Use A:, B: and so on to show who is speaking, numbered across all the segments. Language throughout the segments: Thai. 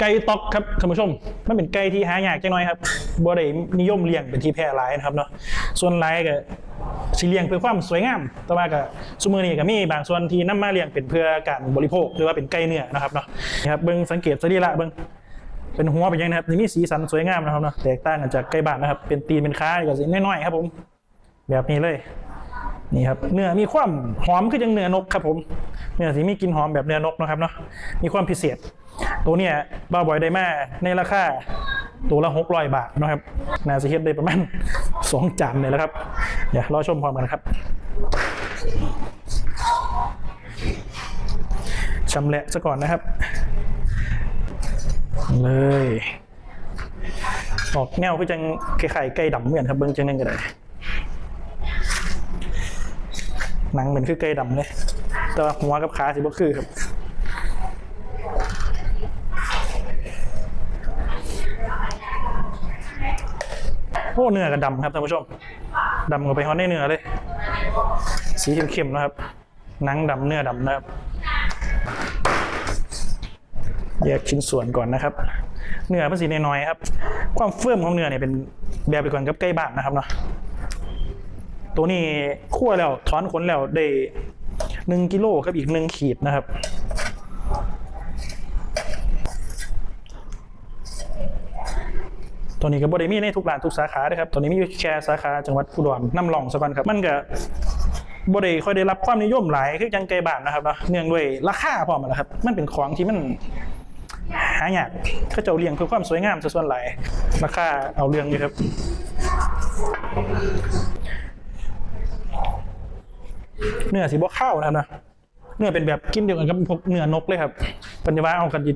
A: ไก่ตอกครับท่านผู้ชม มันเป็นไก่ที่หายากจังน้อยครับบ่ได้นิยมเลี้ยงเป็นที่แพร่หลายนะครับเนาะส่วนหลายก็สิเลี้ยงเพื่อความสวยงาม แต่ว่าก็ซุมื้อนี้ก็มีบางส่วนที่นำมาเลี้ยงเป็นเพื่อการบริโภคหรือว่าเป็นไก่เนื้อนะครับเนาะนี่ครับเบิ่งสังเกตสรีระเบิ่งเป็นหัวเป็นยังนะครับนี่มีสีสันสวยงามนะครับเนาะแตกต่างกันจากไก่บ้านนะครับ เป็นตีนเป็นขาก็สิน้อยๆครับผม แบบนี้เลยนี่ครับเนื้อมีความหอมคือจังเนื้อนกครับผมเนื้อสีมีกลิ่นหอมแบบเนื้อนกนะครับเนาะมีความพิเศษ ตัวเนี้ยบ้าบอยได้มาในราคาตัวละหกร้อยบาทนะครับนาจะเฮดได้ประมาณสองจานเลยแล้วครับเดี๋ยวรอชมพร้อมกันครับชำแหละซะก่อนนะครับ เลย ออกแนวคือจังไข่ไก่ดำเหมือนครับเบิ้งจังนั่นก็ได้หนังเหมือนคือไก่ดำเลย แต่หัวกับขาสิบ่คือครับ อ้เนื้อกับดำครับท่านผู้ชมดำกว่าไปฮอนได้เนื้อเลย สีเข้มๆนะครับ หนังดำเนื้อดำนะครับ แยกชิ้นส่วนก่อนนะครับ เนื้อเป็นสีน้อยๆครับ ความเฟื่อมของเนื้อเนี่ยเป็นแบบเดียวกันกับไก่บ้านนะครับเนาะตัวนี้คั่วแล้วถอนขนแล้วได้หนึ่งกิโลกับอีกหนึ่งขีดนะครับ ตัวนี้ก็บริมีในทุกร้านทุกสาขาเลยครับตัวนี้มีอยู่แค่สาขาจังหวัดอุดรน้ำหลองสะกันครับ มันก็บริค่อยได้รับความนิยมหลายคือจังไกบ้านนะครับเนาะเนื่องด้วยราคาพร้อมนะครับ มันเป็นของที่มันหายากเขาเจ้าเลี้ยงเพื่อความสวยงามส่วนหลายราคาเอาเรื่องอยู่ครับเนื้อสีบวข้าวนะครับนะเนื้อเป็นแบบกินเดียวกันกับพวกเนื้อนกเลยครับปัญญาวาเอากันดิ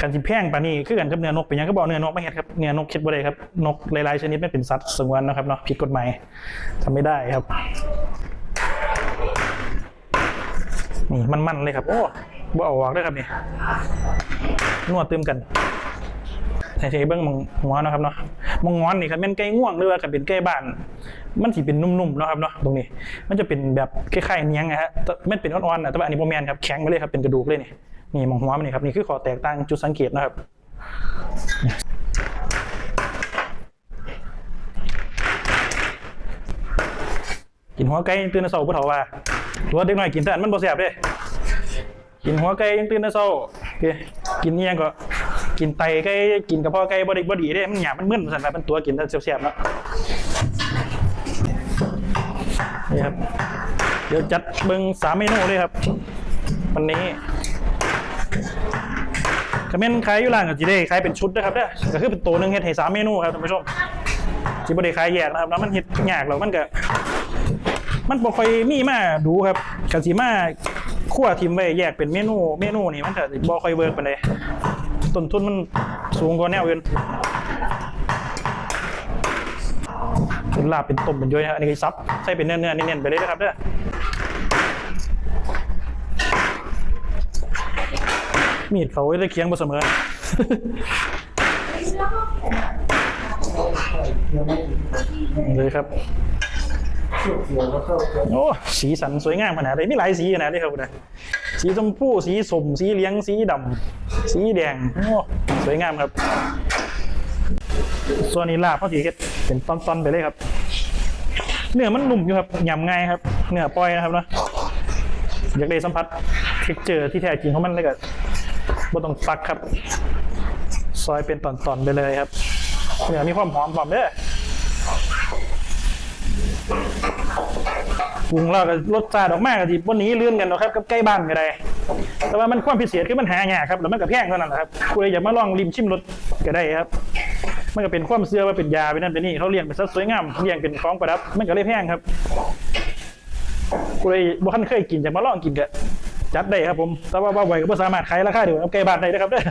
A: กันจิแพงปานนี้คือกันกับเนื้อนกเป็นยังก็บอกเนื้อนกไม่เห็ดครับเนื้อนกคิดบ่ได้ครับนกหลายๆชนิดไม่เป็นสัตว์สงวนนะครับเนาะผิดกฎหมายทำไม่ได้ครับนี่มันๆเลยครับโอ้บ่เอาออกเลยครับนี่นวดเติมกันใส่เบิ้งมองหัวเนะครับเนาะมองงอนนี่ครับเป็นไก่ง่วงหรือว่ากับเป็นไก่บ้าน มันสิเป็นนุ่มๆนะครับเนาะตรงนี้ มันจะเป็นแบบคล้ายๆเนียงนะฮะมันเป็นอ่อนๆนะแต่ว่าอันนี้โมแมนครับแข็งไปเลยครับเป็นกระดูกเลยนี่ นี่มองหัวมันนี่ครับนี่คือข้อแตกต่างจุดสังเกตนะครับกินหัวไก่ตื่นแต่เช้าผู้เฒ่าว่าตัวเด็กน้อยกินแต่อันมันบ่แซ่บเด้กินหัวไก่ยังตื่นแต่เช้าโอเคกินเนียก็กินไตไก่กินกระเพาะไก่บ่ได้บ่ดีเด้มันหยาบมันมึนสั่นครับเป็นตัวกินแต่แซ่บๆเนาะนี่ครับ เดี๋ยวจัดเบิงสามเมนูเลยครับ วันนี้ คอมเมนขายอยู่ร้านกับจีได้ขายเป็นชุดนะครับเด้อก็คือเป็นตัวหนึ่งเฮ็ดให้สามเมนูครับท่านผู้ชมจีบได้ขายแยกนะครับแล้วมันเฮ็ดยากหรอกมันก็มันบ่ค่อยมีมาดูครับกับสีมาคั่วทิมไว้แยกเป็นเมนูเมนูนี่มันก็สิบ่ค่อยเวิร์กปานใดต้นทุนมันสูงกว่าแนวอื่นเป็นลาบเป็นต้มเป็นย้อยนะอันนี้ก็ซับใส่เป็นเนื้อเนื้อๆเน้นๆไปเลยนะครับเด้อ มีดเขาไว้ได้เคียงบ่เสมอเลยครับโอ้สีสันสวยงามขนาดนี้มีหลายสีขนาดนี้ครับนะสีชมพูสีสมสีเหลี้ยงสีดำสีแดงโอ้สวยงามครับ ส่วนนี้ลาบเขาสีเฮ็ดเป็นตอนๆไปเลยครับ เนื้อมันนุ่มอยู่ครับยำง่ายครับ เนื้อปล่อยนะครับเนาะอยากได้สัมผัสเท็กเจอร์ที่แท้จริงของมันเลยก็ บ่ต้องฟักครับ ซอยเป็นตอนๆไปเลยครับเนื้อมีความหอมหอมเด้อปรุงแล้วก็รสชาติออกมาก็สิวันนี้เลื่อนกันนะครับกับใกล้บ้านก็ได้แต่ว่ามันความพิเศษคือมันหายากครับแล้วมันก็แพงเท่านั้นครับคุณอยากมาลองริมชิมรสก็ได้ครับ มันก็เป็นความเชื่อว่าเป็นยาเป็นนั่นเป็นนี่เขาเลี้ยงเป็นสัตว์สวยงามเลี้ยงเป็นของประดับมันก็เลยแพงครับกูเลยบ่คันเคยกินจะมาลองกินก็ จัดได้ครับผมแต่ว่าบ่าไหวก็บ่สามารถขายราคาเดียวกับไก่บานได้นะครับเด้อ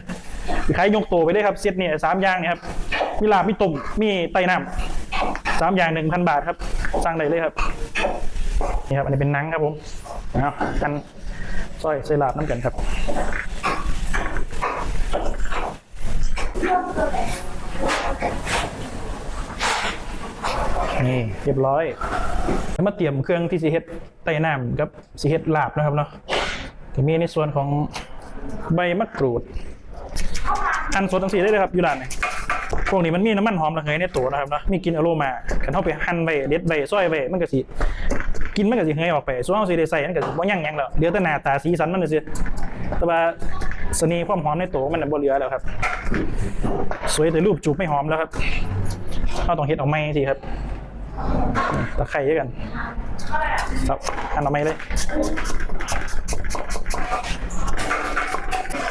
A: ขายยกโตไปเลยครับเซตนี่ยสามอย่างนี่ครับมีลาบมีต้มมีไตน้ำสามอย่างหนึ่งพันบาทครับสั่งได้เลยครับนี่ครับอันนี้เป็นนังครับผมเอากันซอยใส่ลาบน้ำกันครับนี่เรียบร้อยแล้วมาเตรียมเครื่องที่สีเฮ็ดไต้น้ำกับสีเฮ็ดลาบนะครับเนาะ ก็มีในส่วนของใบมะกรูดหั่นสดทั้งสี่ได้เลยครับอยู่ร้านนี้พวกนี้มันมีน้ำมันหอมระเหยในตัวนะครับนะมีกลินอโรมากันเข้าไปหั่นไปเด็ดไปซอยไปมันก็สิกินมันก็สิเหยออกไปส่วนเอาสิได้ใส่มันก็สิบ่ยั่งยังแล้วเดี๋ยวแต่หน้าตาสีสันมันน่ะสิแต่ว่าเสน่ห์ความหอมในตัวมันน่ะบ่เหลือแล้วครับ สวยแต่รูปจูบไม่หอมแล้วครับเราต้องเฮ็ดออกไม้สิครับ ตะไคร้ด้วยกันครับหั่นออกไม้เลย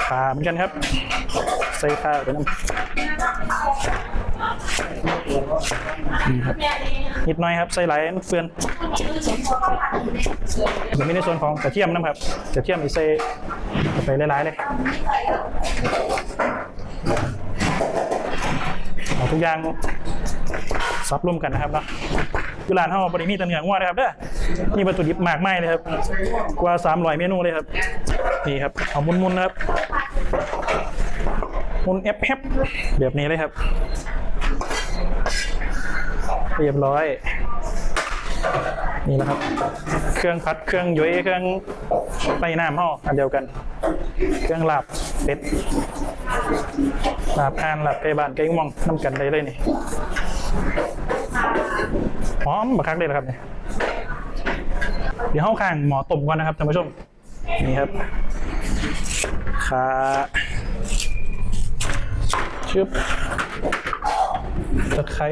A: ขาเหมือนกันครับ ใส่ข้าวไปน้ำนี่ครับนิดหน่อยครับใส่หลายเฟือนเดี๋ยวมีในส่วนของกระเทียมนะครับกระเทียมอีใส่ไปหลายๆเลยเอาทุกอย่าง ซับร่วมกันนะครับเนาะยูร้านเฮาบริมีตัเหนืองัวนะครับเด้อมีวัตถุดิบมากมายเลยครับ กว่า300เมนูเลยครับ นี่ครับเอามุนๆนะครับมุนเอฟเแบบนี้เลยครับ เรียบร้อยนี่แหละครับ เครื่องพัด เครื่องย้อยเครื่องไปน้ำห่ออันเดียวกัน เครื่องหลาบเป็ดลาบอ่านหลาบไก่บ้านไก่งวงน้ำกันได้เลยนี่ หอมบักคักเลยนะครับเนี่ยเดี๋ยวเข้าข้างหมอต้มก่อนนะครับท่านผู้ชม นี่ครับขาชึบตะไคร้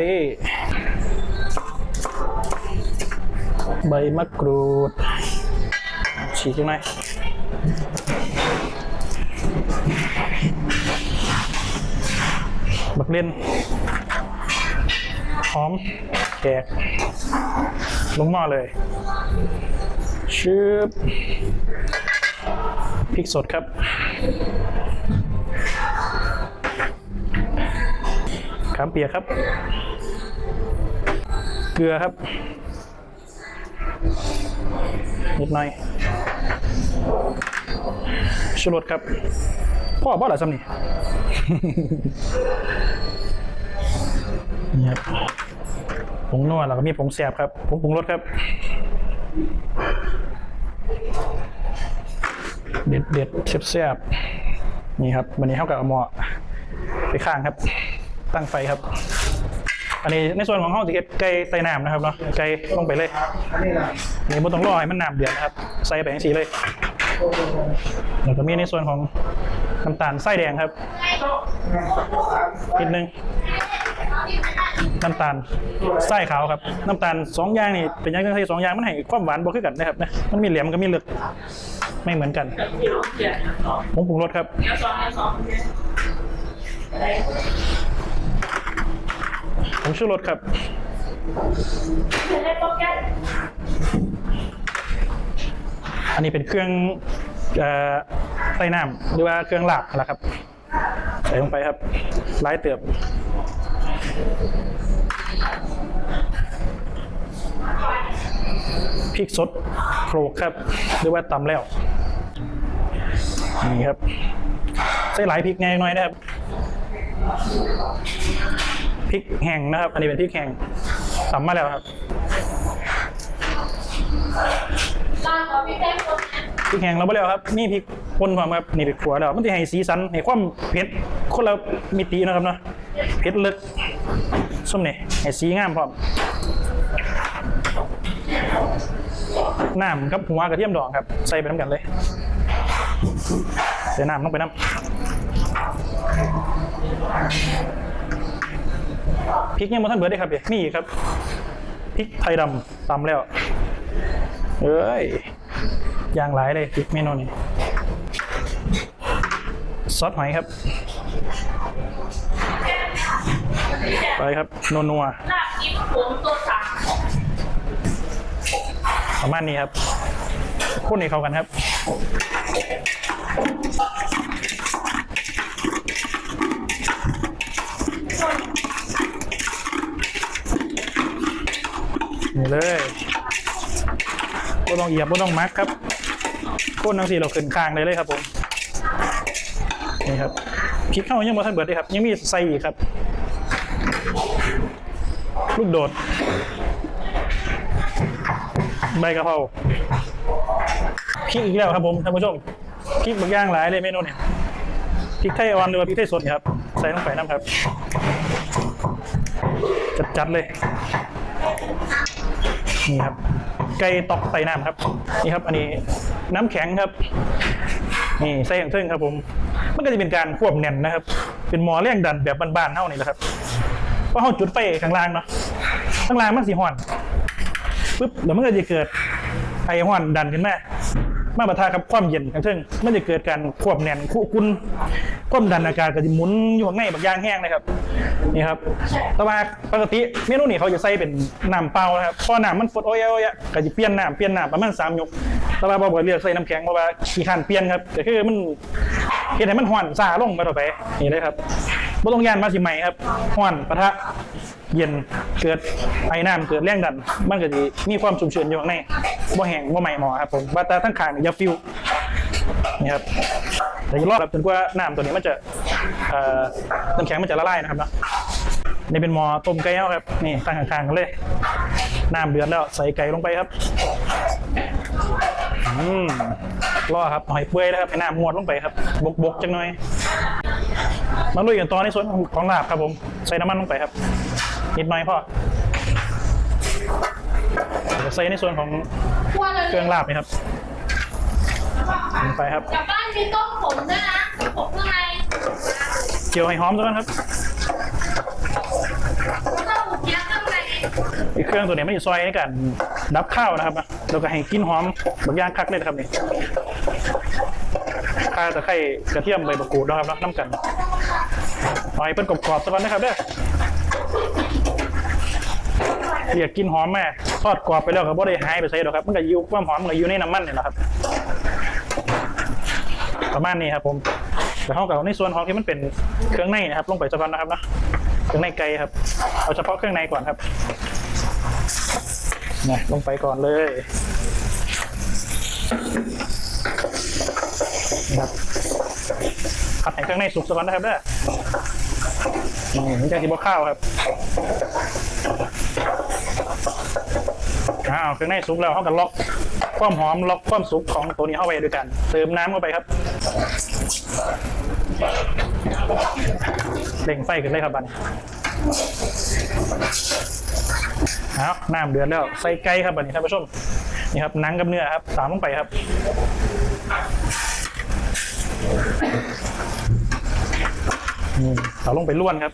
A: ใบมะกรูด ฉีกยังไงบักเล่น หอมแขกลงหม้อเลยชึบพริกสดครับขามเปียกครับ เกลือครับ นิดหน่อยชูรสครับ พ่อบ่หรอซ้ำนี่นี่ครับ ผงนัวแล้วก็มีผงแสบครับผงปรุงรสครับ เด็ดเด็ดๆแซ่บๆนี่ครับวันนี้เข้ากับเอาหมอไปข้างครับ ตั้งไฟครับ อันนี้ในส่วนของห้องสิเก็ตไก่ไต่น้ำนะครับเนาะไก่ลงไปเลยนนี้บ่ต้องรอให้มันน้ำเดือดนะครับ ใส่ไปอย่างสีเลยแล้วก็มีในส่วนของน้ำตาลไส้แดงครับนิดนึง น้ำตาลไส้ขาวครับ น้ำตาลสองอย่างนี่เป็นอยังไงสองอย่างมันให้ความหวานบ่คือกันนะครับนะมันมีเหลี่ยมกับมีเหลึกไม่เหมือนกันผงปรุงรสครับผงชูรสครับอันนี้เป็นเครื่องเอ่อใส่น้ำหรือว่าเครื่องหลาบนะครับ ใส่ลงไปครับไล่เติบ พริกสดโขลกครับหรือว่าตำแล้วนี่ครับใส่หลายพริกไงหน่อยนะครับพริกแห้งนะครับ อันนี้เป็นพริกแห้งตำมาแล้วครับ
B: พ
A: ริกแห้งเราไปแล้วครับนี่พริกป่นความครับนี่พริกขัวแล้วมันจะให้สีสันให้ความเผ็ดคนละมิตินะครับเนาะเผ็ดลึกส้มนี่ให้สีงามพร้อม น้ำกับหัวกระเทียมดองครับ ใส่ไปน้ำกันเลยใส่น้ำลงไปน้ำพริกยังบ่ทันเบิดได้ครับเดี๋ยนี่ครับพริกไทยดำตำแล้วเอ้ยอย่างหลายเลยพริกเมนูนี้ซอสหอยครับ ไปครับนัวนั ประมาณนี้ครับพูดให้เข้ากันครับนี่เลยก็ต้องเหยียบก็ต้องมักครับโคนทั้งสี่เราขึ้นคางเลยเลยครับผมนี่ครับพริกเข้ายังบ่ทันเบิดเลยครับ ยังมีใส่อีกครับ ลูกโดด ใบกะเพราพริกอีกแล้วครับผมท่านผู้ชมพริกบางอย่างหลายเลยเมนูเนี่ยพริกไทยอ่อนหรือว่าพริกไทยสดครับ ใส่ลงไปน้ำครับ จัดๆเลย นี่ครับ ไก่ตอกไตน้ำครับ นี่ครับอันนี้น้ำแข็งครับ นี่ใส่อย่างเทิงครับผม มันก็จะเป็นการควบแน่นนะครับ เป็นหมอเลี้ยงดันแบบบ้านๆเท่านี้แหละครับเพราะเขาจุดไฟข้างล่างเนาะข้างล่างมันสีห่อน ปุ๊บเดี๋ยวมันก็จะเกิดไอห่อนดันขึ้นมามาปะทะกับความเย็นข้างเทิงมันจะเกิดการควบแน่นคู่กุนความดันอากาศก็จะหมุนอยู่ข้างในแบบยางแห้งเลยครับนี่ครับต่ว่าปกติเมนูนี้เขาจะใส่เป็นน้ำเปล่านะครับเพราะน้ำมันฟดโอ้ยโอ้ยก็จะเปลี่ยนน้ำเปลี่ยนน้ำประมาณสามยกแต่ว่าบอกว่าเลือกใส่น้ำแข็งเพราะว่าขี้ขันเปลี่ยนครับก็คือมันเห็นให้มันห่อนซาลงมาต่อไปนี่เลยครับ บ่ต้องยานมาสิใหม่ครับห่อนปะทะเย็นเกิดไอ้น้ำเกิดแรงดัน มันก็จะมีความชุ่มชื้นอยู่ข้างในบ่แห้งบ่ใหม่หมอครับผมว่าต่ทั้งขางอย่าฟิวนี่ครับแต่ยรอครับจนกว่าน้ำตัวนี้มันจะเอ่อน้ำแข็งมันจะละลายนะครับเนาะนี่เป็นหมอต้มไก่เอาครับนี่ตั้งข้างๆกันเลยน้ำเดือดแล้วใส่ไก่ลงไปครับอืมรอครับหอยเปื่อยนะครับให้น้ำงวดลงไปครับบกบกๆจังหน่อย มาลุยกันต่อในส่วนของลาบครับผม ใส่น้ำมันลงไปครับ นิดหน่อยพอเดี๋ยวใส่ในส่วนของ
B: ควรเลย
A: เครื่องลาบนี่ครับลงไปครับ
B: กลับบ้านมีต้มผมด้วยนะผมข้างใน
A: เจียวให้หอมซะก่อนครับ
B: ต้มหมูยักษ์ข้างใน
A: ไอ้เครื่องตัวนี้ไม่อยู่ซอยในการดับข้าวนะครับนะแล้วก็ให้กลินหอมบางอย่างคักเลยนะครับนี่ข้าตะไคร้กระเทียมใบมะกรูดนะครับเนาะน้ำกันเอาให้เป็นกรอบๆซะก่อนนะครับเด้อเรียกกินหอมแม่ทอดกรอบไปแล้วครับบ่ได้หายไปใส่หรอกครับ มันก็อยู่ความหอมมันก็อยู่ในน้ำมันนี่แหละครับ ประมาณนี้ครับ ผมแต่เขากับในส่วนของที่มันเป็นเครื่องในนะครับ ลงไปซะก่อนนะครับนะเครื่องในไก่ครับ เอาเฉพาะเครื่องในก่อนครับนี่ยลงไปก่อนเลยนะครับผัดให้เครื่องในสุกซะก่อนนะครับเด้อ นี่มันจะกินบข้าวครับอ้าวเครื่องในสุกแล้วเขากันล็อกความหอมล็อกความสุกของตัวนี้เข้าไปด้วยกัน เติมน้ำเข้าไปครับเร่งไฟกันเลยครับบันเอาน้ำเดือดแล้วใส่ไก่ครับอันนี้ท่านผู้ชมนี่ครับหนังกับเนื้อครับ ตามลงไปครับ เอาลงไปล้วนครับ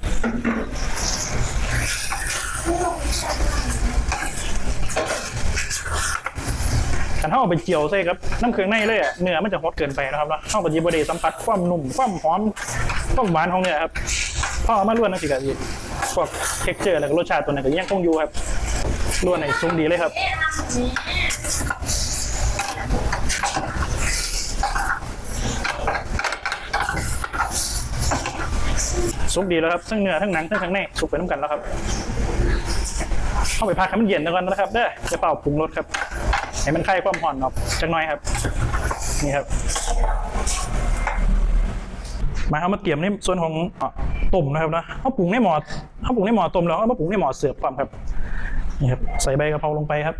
A: กันเท่าเอาไปเจียวใส่ครับน้ำเครื่องในเลยอะเนื้อมันจะฮดเกินไปนะครับเนาะเข้ากับยีบดีสัมผัสความนุ่มความหอมความหวานของเนื้อครับพอเอามาล้วนนะสิครับพวกเท็กเจอร์แล้วก็รสชาติตัวนั้นก็ยังคงอยู่ครับล้วนในซุ้มดีเลยครับ สุกดีแล้วครับทั้งเนื้อทั้งหนังทั้งข้างในสุกไปน้ำกันแล้วครับเข้าไปพักให้มันเย็นแล้วกันนะครับเด้อจะเป่าปรุงรสครับให้มันคลายความห่อนออกจักน่อยครับ นี่ครับ มาเอามาเตรียมในส่วนของอะต้มนะครับนะเขาปรุงในหม้อเขาปรุงในหม้อต้มแล้วเอามาปรุงในหม้อเสิร์ฟความครับนี่ครับ ใส่ใบกะเพราลงไปครับ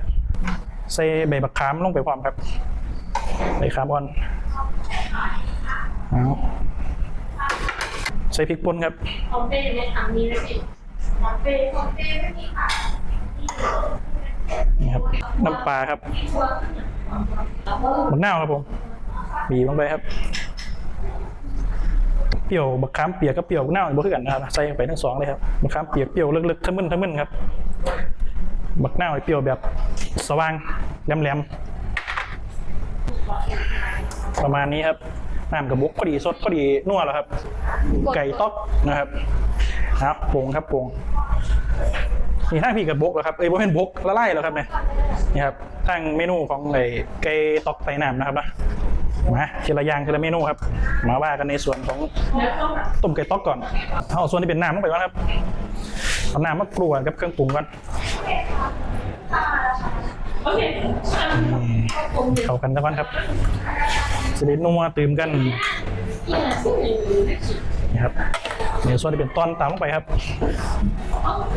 A: ใส่ใบบักขามลงไปความครับใบขามอ่อนเอา ใส่พริกป่นครับ
B: ของเป้อยู่ในถังนี้เลยสิของเป้ของเป้ไม่มีค่ะ
A: นี่ครับน้ำปลาครับมะนาวครับผมบีบลงไปครับ เปรี้ยวบักขามเปียกกับเปรี้ยวมะนาวบ่คือกันนะครับใส่ลงไปทั้งสองเลยครับบักขามเปียกเปรี้ยวลึกๆทั้งมึนทั้งมึนครับบักนาวเปรี้ยวแบบสว่างแหลมๆประมาณนี้ครับน้ำกระบุกพอดีสดพอดีนัวแล้วครับ ไก่ต๊อกนะครับครับปรุงครับปรุงนี่ทางพี่กับบกเหรอครับเอ้ยบ่เป็นบกละไลายแล้วครับเนี่ยนี่ครับทางเมนูของไอ้ไก่ต๊อกไตน้ำนะครับนะมาทีละอย่างทีละเมนูครับ มาว่ากันในส่วนของต้มไก่ต๊อกก่อนเอาส่วนที่เป็นน้ำลงไปก่อนครับเอาน้ำมากรวนกับเครื่องปรุงก่อน
B: เค
A: เข้ากันซะก่อนครับสิรินัวตื่มกัน นี่ครับเดี๋ยวส่วนที่เป็นตอนตามลงไปครับ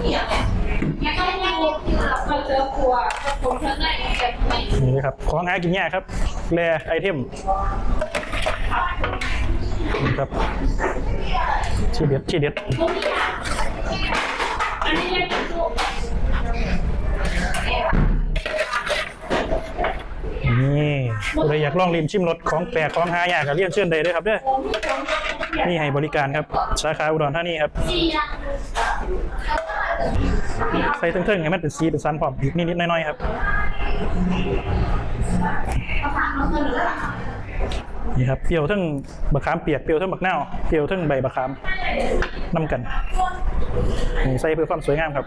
B: เนี่
A: ยครับของหากินยากครับแรไอเทมนี่ครับที่เด็ดที่เด็ด
B: นนี้เรียกจุก
A: นี่ผู้ใครอยากลองริมชิมรสของแปลกของหายากก็เรียนเชิญได้เลยครับเด้อนี่ให้บริการครับ สาขาอุดรธานีครับ
B: สี่อะ
A: ใส่เทิงๆให้มันเป็นสีเป็นสันพร้อมอีกนิดๆน้อยๆครับนี่ครับเปรี้ยวทั้งบะขามเปียกเปรี้ยวทั้งบักนาวเปรี้ยวทั้งใบบะขามน้ำกันนี่ใส่เพื่อความสวยงามครับ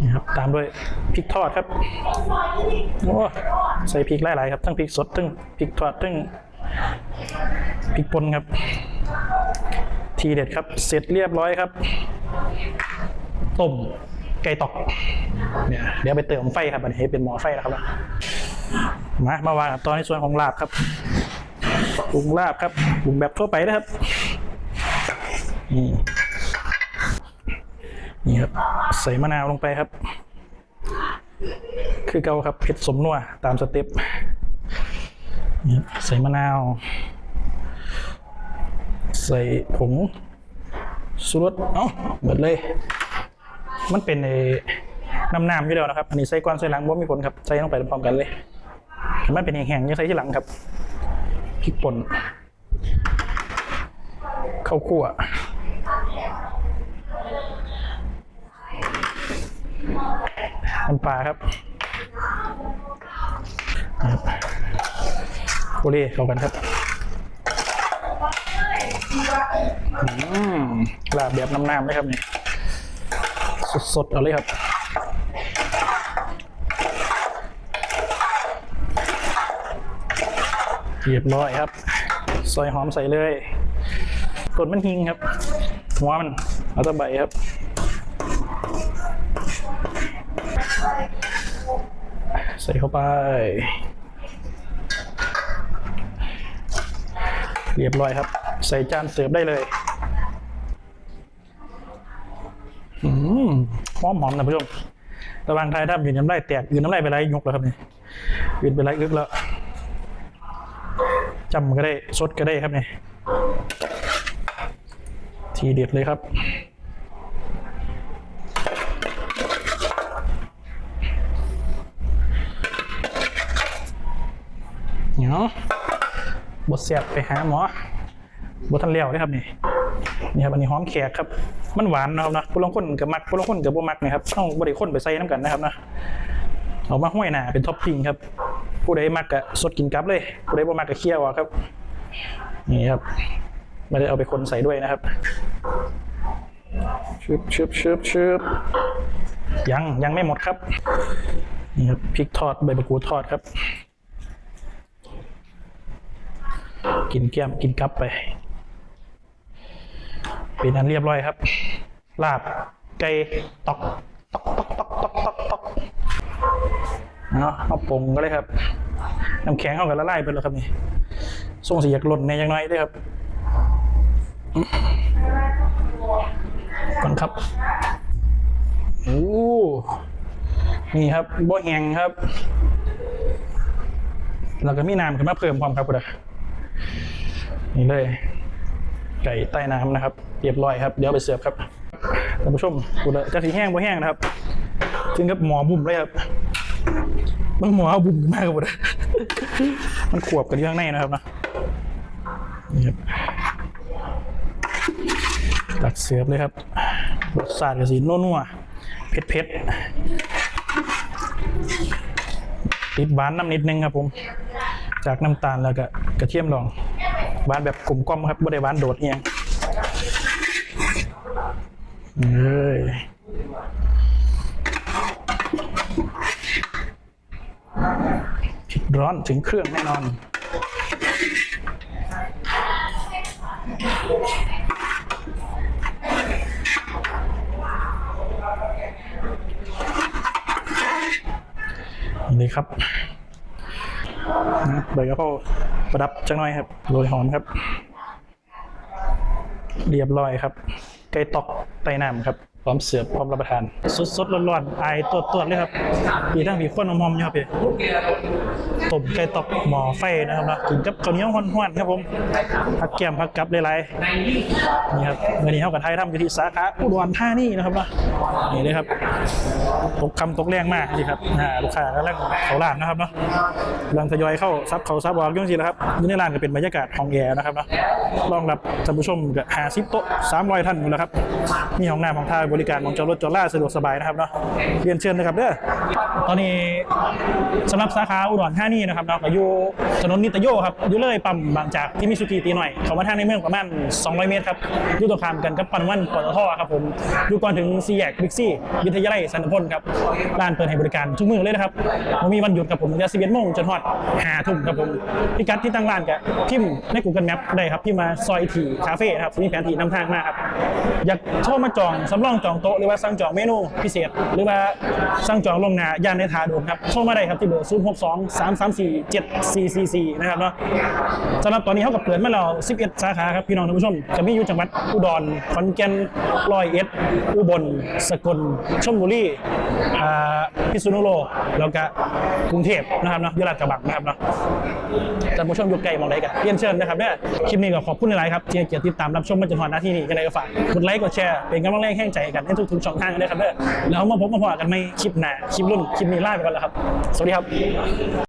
A: นี่ครับตามด้วยพริกทอดครับโอ้ใส่พริกหลายๆครับทั้งพริกสดทั้งพริกทอดทั้งพริกป่นครับ ทีเด็ดครับ เสร็จเรียบร้อยครับต้มไก่ตอกเนี่ยเดี๋ยวไปเติมไฟครับอันนี้เป็นหม้อไฟนะครับมามาวางตอนในส่วนของลาบครับปรุงลาบครับปรุงแบบทั่วไปนะครับ นี่นี่ครับใส่มะนาวลงไปครับ คือเกาครับเผ็ดสมนัวตามสเต็ปนี่ใส่มะนาว ใส่ผงสุรสเอ้าหมดเลย มันเป็นไอ้น้ำน้ำอยู่แล้วนะครับ อันนี้ใส่ก้อนใส่หลังว่ามีผลครับ ใส่ลงไปพร้อมกันเลยมันเป็นแห้งๆยังใส่ที่หลังครับพริกป่นข้าวคั่ว น้ำปลาครับนะครับโอเล่เข้ากันครับอืมลาบแบบน้ำๆเลยครับนี่สดๆเอาเลยครับเรียบร้อยครับ ซอยหอมใส่เลยต้นมันหิงครับ หัวมัน เอาตะใบครับ ส่เข้าไป เรียบร้อยครับ ใส่จานเสิร์ฟได้เลยอืมหอมหอมนะผู้ชมระวังทายถ้าอยู่น้ำลายแตกอยู่น้ำลายไปไรยกแล้วครับนี่ยืนไปไรอึกแล้วจำก็ได้สดก็ได้ครับนี่ทีเด็ดเลยครับ เนาะบดเสียบไปหาหมอบดทันเลี้ยวเลยครับนี่นี่ครับอันนี้หอมแขกครับมันหวานนะครับนะผู้ลงคนกับมักผู้ลงคนกับบ่มักนะครับต้องบริคนไปใส่น้ำกันนะครับนะเอามาห้อยหนาเป็นท็อปปิ้งครับ ผู้ใดมักก็สดกินกับเลยผู้ใดบ่มักก็เคี่ยวครับนี่ครับไม่ได้เอาไปคนใส่ด้วยนะครับชึบชึบชึบชึบยังยังไม่หมดครับนี่ครับพริกทอดใบมะกรูดทอดครับ กินแก้มกินกับไป เป็นอันเรียบร้อยครับ ลาบไก่ตอกตอกตอกตอกตอกตอกตอกเนาะเอาปรุงก็เลยครับน้ำแข็งเข้ากันละลายไปแล้วครับนี่ส่งสีอยากหล่นในยังน้อยด้วยครับก่อนครับโอ้นี่ครับบ่แหงครับ แล้วก็มีน้ำขึ้นมาเพิ่มความครับคุณอะ นี่เลย ไก่ใต้น้ำนะครับเรียบร้อยครับ เดี๋ยวไปเสิร์ฟครับท่านผู้ชมกูเลยจะสีแห้งบ่แห้งนะครับถึงกับหมอบุ่มเลยครับมันหมอเอาบุ่มมากครับมันขวบกันอยู่ข้างในนะครับนะนี่ครับตักเสิร์ฟเลยครับรสชาติกระสีนัวๆเผ็ดเผ็ดๆติดหวานน้ำนิดนึงครับผม จากน้ำตาลแล้วก็กระเทียมดอง หวานแบบกลมกล่อมครับไม่ได้หวานโดดเอียงเอ้ยร้อนถึงเครื่องแน่นอนนี่ครับนะใบกะเพรา ประดับจังหน่อยครับโรยหอมครับ เรียบร้อยครับ ไก่ตอกไตน้ำครับ ร้อมเสิร์ฟพร้อมรับประทาน สดๆร้อนๆไอายตัวๆเลยครับมีทั้งมีข้นมอมๆอยู่ครับพี่ต้มไก่ตอกหม้อไฟนะครับเนาะกินกับข้าวเหนียวห้อนๆครับผมผักแก้มผักกับหลายๆนี่ครับวันนี้เขากับไทยทำอยู่ที่สาขาอุดรธานีนะครับเนาะนี่เลยครับตกคำตกแรงมากนี่ครับอ่าลูกค้ากำลังเขาร้านนะครับเนาะกำลังทยอยเข้าซับเขาซับออกยุ่งสิแล้วครับอยู่ในร้านก็เป็นบรรยากาศของแอร์นะครับเนาะรองรับท่านผู้ชมกับหาซิโต๊ะสามร้อยท่านอยู่แล้วครับมีห้องน้ำของท่าบริการของจอดรถจอดล่าสะดวกสบายนะครับเนาะเรียนเชิญนะครับเด้อตอนนี้สำหรับสาขาอุดรธานีนะครับเนาะอยู่ถนนนิตโยครับอยู่เลยปั๊มบางจากที่มิสุกีตีหน่อย เขามาทางในเมืองประมาณ 200 เมตรครับอยู่ตรงข้ามกันกับปัน้ำมันปตทครับผมอยู่ก่อนถึงซีแยกบิ๊กซี่วิทยาลัยสันติพลครับร้านเปิดให้บริการทุกมื้อเลยนะครับมมีวันหยุดครับผมตั้งแต่11โมงจนฮอด5ทุ่มครับผมพิกัดที่ตั้งร้านก็พิมพ์ใน Google Map ได้ครับพิมพ์มาซอยทีคาเฟ่ครับมีแผนที่นำทางมาครับอยากโทรมาจองสำรองงจองโต๊ะหรือว่าสั่งจองเมนูพิเศษ หรือว่าสั่งจองลวงหน้าย่านในทาโดมครับโทรมาได้ครับที่เบอร์ 0 6 2 3 3 4 7 4 4 4 นะครับเนาะสำหรับตอนนี้เขากับเปิดมาแล้ว 11 สาขาครับพี่น้องท่านผู้ชมจะมีอยู่จังหวัดอุดรขอนแก่นร้อยเอ็ดอุบล สกลชลบุรีอ่าพิษณุโลกแล้วก็กรุงเทพนะครับเนาะยลาดกระบังนะครับเนาะท่านผู้ชมอยู่ไกลมองไรกันเรียนเชิญนะครับเนี่ยคลิปนี้ก็ขอบคุณหลายครับที่เกียรติติดตามรับชมมาจนถึงน้าที่นี้ยังไงก็ฝากกดไลค์กดแชร์เป็นกำลังแรงแห่งใจกันให้ทุกๆช่องทางเลยครับเด้อแล้วมาพบมาพอกันไม่คลิปหน้าคลิปรุ่นคลิปนี้ลาไปก่อนแล้วครับ สวัสดีครับ